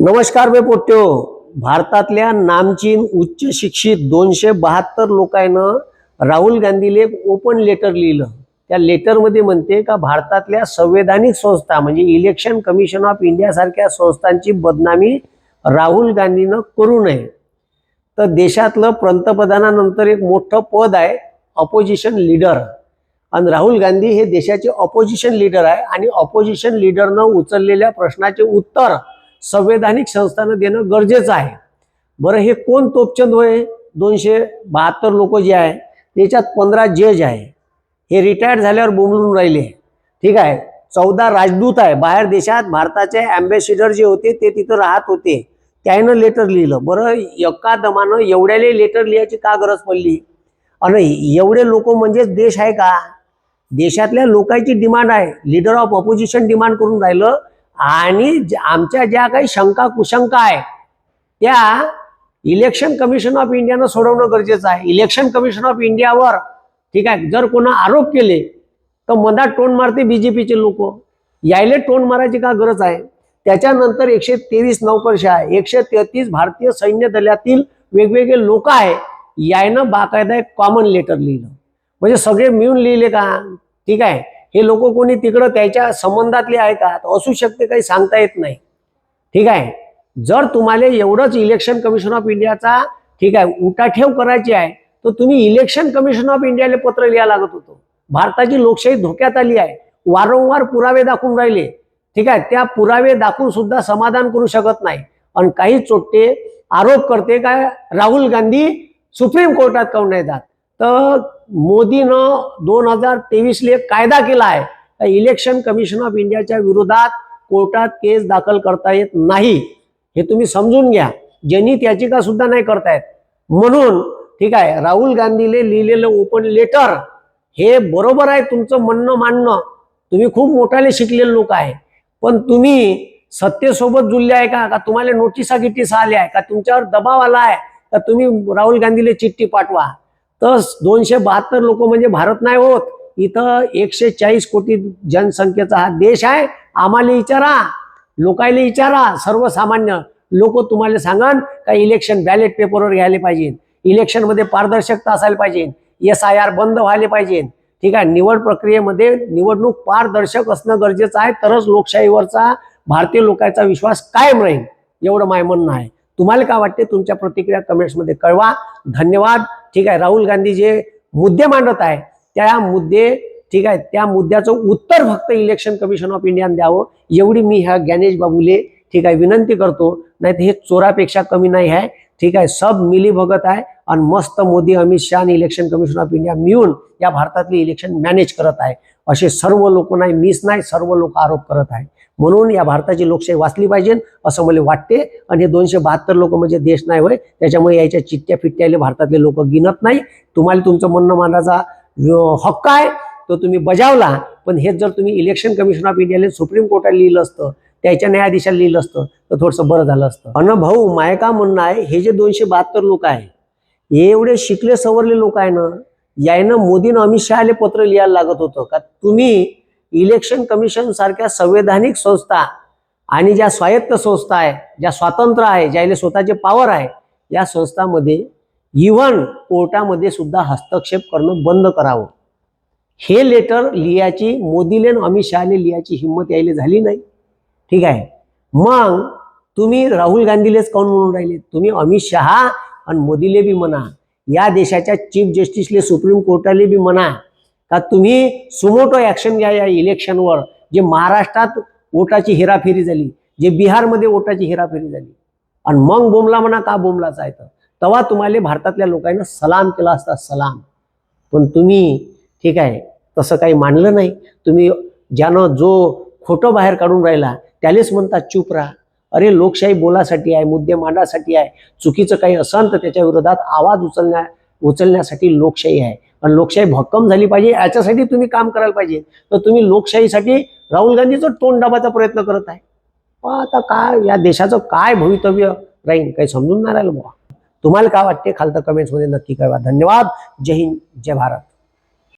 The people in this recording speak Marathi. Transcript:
नमस्कार बे पोट्यो. भारतातल्या नामचीन उच्च शिक्षित दोनशे बहात्तर लोकांनं राहुल गांधीला एक ओपन लेटर लिहिलं. त्या लेटरमध्ये म्हणते का भारतातल्या संवैधानिक संस्था म्हणजे इलेक्शन कमिशन ऑफ इंडियासारख्या संस्थांची बदनामी राहुल गांधीनं करू नये. तर देशातलं पंतप्रधानानंतर एक मोठं पद आहे ऑपोजिशन लीडर आणि राहुल गांधी हे देशाचे ऑपोजिशन लीडर आहे आणि ऑपोजिशन लीडरनं उचललेल्या प्रश्नाचे उत्तर संवैधानिक संस्थांना देणं गरजेचं आहे. बरं हे कोण तोपचंद होय? दोनशे बहात्तर लोक जे आहे त्याच्यात पंधरा जज आहे. हे रिटायर्ड झाल्यावर बोंबलून राहिले. ठीक आहे? चौदा राजदूत आहे. बाहेर देशात भारताचे अँबॅसिडर जे होते ते तिथं राहत होते. त्यानं लेटर लिहिलं. बरं एका दमानं एवढ्याले लेटर लिहायची का गरज पडली? आणि एवढे लोक म्हणजेच देश आहे का? देशातल्या लोकांची डिमांड आहे. लीडर ऑफ ऑपोजिशन डिमांड करून राहिलं. आणि आमच्या ज्या काही शंका कुशंका आहे त्या इलेक्शन कमिशन ऑफ इंडियानं सोडवणं गरजेचं आहे. इलेक्शन कमिशन ऑफ इंडियावर ठीक आहे जर कोणा आरोप केले तर मधात टोन मारते बीजेपीचे लोक. यायले टोन मारायची का गरज आहे? त्याच्यानंतर एकशे तेवीस नौकरशा आहे एकशे तेहतीस भारतीय सैन्य दलातील वेगवेगळे लोक आहे यायनं बाकायदा एक कॉमन लेटर लिहिलं. म्हणजे सगळे मिळून लिहिले का? ठीक आहे. हे लोक कोणी तिकडं त्याच्या संबंधातले आहे का? असू शकते काही सांगता येत नाही. ठीक आहे? जर तुम्हाला एवढंच इलेक्शन कमिशन ऑफ इंडियाचा ठीक आहे उठाठेव करायची आहे तर तुम्ही इलेक्शन कमिशन ऑफ इंडियाला पत्र लिहा लागत होतो. भारताची लोकशाही धोक्यात आली आहे. वारंवार पुरावे दाखवून राहिले. ठीक आहे? त्या पुरावे दाखवून सुद्धा समाधान करू शकत नाही. आणि काही चोट्टे आरोप करते का? राहुल गांधी सुप्रीम कोर्टात काऊन नाही जात? तर मोदीनं दोन हजार तेवीसले एक कायदा केला आहे. इलेक्शन कमिशन ऑफ इंडियाच्या विरोधात कोर्टात केस दाखल करता येत नाही. हे तुम्ही समजून घ्या. जनित याचिका सुद्धा नाही करतायत. म्हणून ठीक आहे राहुल गांधीने लिहिलेलं ओपन लेटर हे बरोबर आहे तुमचं म्हणणं मानणं. तुम्ही खूप मोठ्याने शिकलेले लोक आहे. पण तुम्ही सत्तेसोबत जुळले आहे का? का तुम्हाला नोटिसा गिटीसा आल्या आहे? का तुमच्यावर दबाव आला आहे? का तुम्ही राहुल गांधीला चिठ्ठी पाठवा. तर दोनशे बहात्तर लोक म्हणजे भारत नाही होत. इथं एकशे चाळीस कोटी जनसंख्येचा हा देश आहे. आम्हाला विचारा. लोकायला विचारा. सर्वसामान्य लोक तुम्हाला सांगन का इलेक्शन बॅलेट पेपरवर घ्यायला पाहिजे. इलेक्शनमध्ये पारदर्शकता असायला पाहिजे. एस आय आर बंद व्हायला पाहिजे. ठीक आहे? निवड प्रक्रियेमध्ये निवडणूक पारदर्शक असणं गरजेचं आहे. तरच लोकशाहीवरचा भारतीय लोकांचा विश्वास कायम राहील. एवढं माय म्हणणं आहे तुम्हाला काय वाटते? तुमच्या प्रतिक्रिया कमेंट्समध्ये कळवा. धन्यवाद. ठीक आहे राहुल गांधी जे मुद्दे मांडत आहे त्या मुद्दे ठीक आहे त्या मुद्द्याचं उत्तर फक्त इलेक्शन कमिशन ऑफ इंडियाने द्यावं एवढी मी ह्या ज्ञानेश बाबूले ठीक आहे विनंती करतो. नाही तर हे चोरापेक्षा कमी नाही आहे. ठीक आहे सब मिली भगत आहे आणि मस्त मोदी अमित शहा आणि इलेक्शन कमिशन ऑफ इंडिया मिळून या भारतातली इलेक्शन मॅनेज करत आहे. असे सर्व लोक नाही मीच नाही सर्व लोक आरोप करत आहे. म्हणून या भारताची लोकशाही वाचली पाहिजे असं मला वाटते. आणि हे दोनशे बहात्तर लोक म्हणजे देश नाही होय. त्याच्यामुळे याच्या चिठ्ठ्या फिट्ट्याले भारतातले लोक गिनत नाही. तुम्हाला तुमचं म्हणणं मानाचा हक्क आहे तो तुम्ही बजावला. पण हेच जर तुम्ही इलेक्शन कमिशन ऑफ इंडियाला सुप्रीम कोर्टाला लिहिलं असतं त्याच्या न्यायाधीशाला लिहिलं असतं तर थोडंसं बरं झालं असतं. अन भाऊ माय का म्हणणं आहे हे जे दोनशे बहात्तर लोक आहे हे एवढे शिकले सवरले लोक आहे ना यायनं मोदीनं अमित शहाले पत्र लिहायला लागत होतं. का तुम्ही इलेक्शन कमिशन सारख्या संवैधानिक संस्था आणि ज्या स्वायत्त संस्था आहे ज्या स्वातंत्र्य आहे ज्याला स्वतःचे पॉवर आहे या संस्थामध्ये इव्हन कोर्टामध्ये सुद्धा हस्तक्षेप करणं बंद करावं. हे लेटर लिहायची मोदीले आणि अमित शहाले लिहायची हिंमत यायला झाली नाही. ठीक आहे? मग तुम्ही राहुल गांधीलेच काऊन म्हणून राहिले? तुम्ही अमित शहा आणि मोदीले बी म्हणा या देशाच्या चीफ जस्टिसले सुप्रीम कोर्टाले बी म्हणा का तुम्ही सुमोटो ॲक्शन घ्या या इलेक्शनवर जे महाराष्ट्रात वोटाची हेराफेरी झाली जे बिहारमध्ये वोटाची हेराफेरी झाली आणि मग बोमला म्हणा का बोमलाच आहे तर तेव्हा तुम्हाला भारतातल्या लोकांना सलाम केला असता सलाम. पण तुम्ही ठीक आहे तसं काही मानलं नाही. तुम्ही ज्यानं जो खोटं बाहेर काढून राहिला त्यालेच म्हणतात चूप राहा. अरे लोकशाही बोलासाठी आहे मुद्दे मांडासाठी आहे चुकीचं काही असन तर त्याच्या विरोधात आवाज उचलण्या उचलण्यासाठी लोकशाही आहे. आणि लोकशाही भक्कम झाली पाहिजे याच्यासाठी तुम्ही काम करायला पाहिजे. तर तुम्ही लोकशाहीसाठी राहुल गांधीचं तोंड दाबायचा प्रयत्न करत आहे. पण आता काय या देशाचं काय भवितव्य राहील काही समजून नाही राहिलं बुवा. तुम्हाला काय वाटते? खालतं कमेंट्समध्ये नक्की कळवा. धन्यवाद. जय हिंद जय भारत.